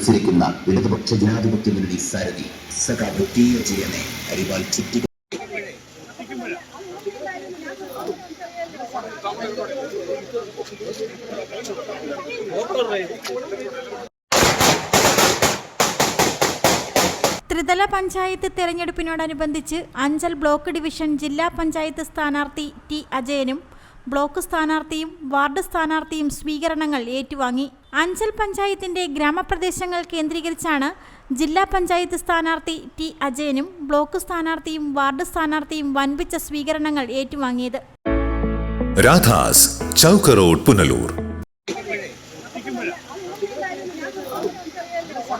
മത്സരിക്കുന്ന ഇടതുപക്ഷ ജനാധിപത്യ മുന്നണി സാരഥി സഖാവ് ടി ജയനെ അരിവാൾ ചുറ്റി ത്രിതല പഞ്ചായത്ത് തെരഞ്ഞെടുപ്പിനോടനുബന്ധിച്ച് അഞ്ചൽ ബ്ലോക്ക് ഡിവിഷൻ ജില്ലാ പഞ്ചായത്ത് സ്ഥാനാർത്ഥി ടി അജയനും ബ്ലോക്ക് സ്ഥാനാർത്ഥിയും വാർഡ് സ്ഥാനാർത്ഥിയും സ്വീകരണങ്ങൾ ഏറ്റുവാങ്ങി. അഞ്ചൽ പഞ്ചായത്തിന്റെ ഗ്രാമപ്രദേശങ്ങൾ കേന്ദ്രീകരിച്ചാണ് ജില്ലാ പഞ്ചായത്ത് സ്ഥാനാർത്ഥി ടി അജയനും ബ്ലോക്ക് സ്ഥാനാർത്ഥിയും വാർഡ് സ്ഥാനാർത്ഥിയും വൻപിച്ച സ്വീകരണങ്ങൾ ഏറ്റുവാങ്ങിയത്. രാധാസ് ചൗക്ക് റോഡ് പുനലൂർ.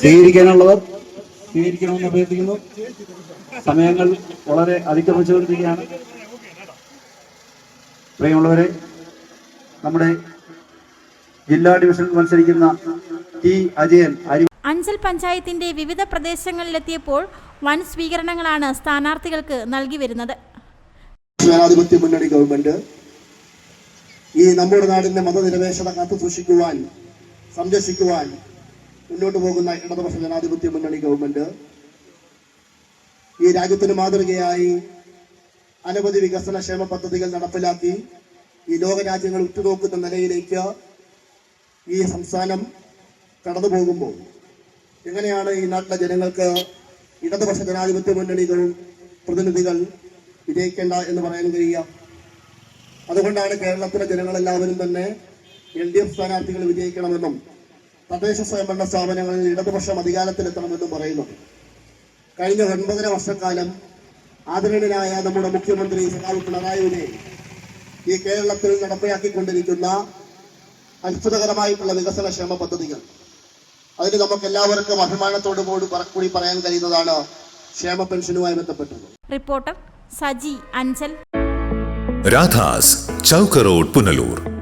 സ്വീകരിക്കാനുള്ളവർ സ്വീകരിക്കണമെന്ന് അഭ്യർത്ഥിക്കുന്നു. സമയങ്ങൾ വളരെ അതിക്രമിച്ചുകൊണ്ടിരിക്കുകയാണ്. പ്രിയമുള്ളവരെ നമ്മുടെ ജില്ലാ ഡിവിഷനിൽ മത്സരിക്കുന്ന ടി. അജയൻ അരി അഞ്ചൽ പഞ്ചായത്തിന്റെ വിവിധ പ്രദേശങ്ങളിലെത്തിയപ്പോൾ വൻ സ്വീകരണങ്ങളാണ് സ്ഥാനാർത്ഥികൾക്ക് നൽകി വരുന്നത്. ജനാധിപത്യ മുന്നണി ഗവൺമെന്റ് ഈ നമ്മുടെ നാടിന്റെ മതനിരപേക്ഷത കാത്തു സൂക്ഷിക്കുവാൻ സംരക്ഷിക്കുവാൻ മുന്നോട്ട് പോകുന്ന ഇടതുപക്ഷ ജനാധിപത്യ മുന്നണി ഗവൺമെന്റ് ഈ രാജ്യത്തിന് മാതൃകയായി അനവധി വികസന ക്ഷേമ പദ്ധതികൾ നടപ്പിലാക്കി ഈ ലോകരാജ്യങ്ങൾ ഉറ്റുനോക്കുന്ന നിലയിലേക്ക് ഈ സംസ്ഥാനം കടന്നു പോകുമ്പോൾ എങ്ങനെയാണ് ഈ നാട്ടിലെ ജനങ്ങൾക്ക് ഇടതുപക്ഷ ജനാധിപത്യ മുന്നണികൾ പ്രതിനിധികൾ വിജയിക്കേണ്ട എന്ന് പറയാൻ കഴിയുക? അതുകൊണ്ടാണ് കേരളത്തിലെ ജനങ്ങളെല്ലാവരും തന്നെ എൽ ഡി എഫ് സ്ഥാനാർത്ഥികൾ വിജയിക്കണമെന്നും തദ്ദേശ സ്വയംഭരണ സ്ഥാപനങ്ങളിൽ ഇടതുപക്ഷം അധികാരത്തിലെത്തണമെന്നും പറയുന്നു. കഴിഞ്ഞ ഒൻപതര വർഷക്കാലം ആദരണീയനായ നമ്മുടെ മുഖ്യമന്ത്രി സഖാവ് പിണറായി വിജയൻ ഈ കേരളത്തിൽ നടപ്പിലാക്കിക്കൊണ്ടിരിക്കുന്ന അത്ഭുതകരമായിട്ടുള്ള വികസന ക്ഷേമ പദ്ധതികൾ. അതിന് നമുക്ക് എല്ലാവർക്കും അഭിമാനത്തോടു കൂടി പറയാൻ കഴിയുന്നതാണ് ക്ഷേമ പെൻഷനുമായി ബന്ധപ്പെട്ടത്. റിപ്പോർട്ടർ സജി അഞ്ചൽ. രാധാസ് ചൗക്കറോഡ് പുനലൂർ.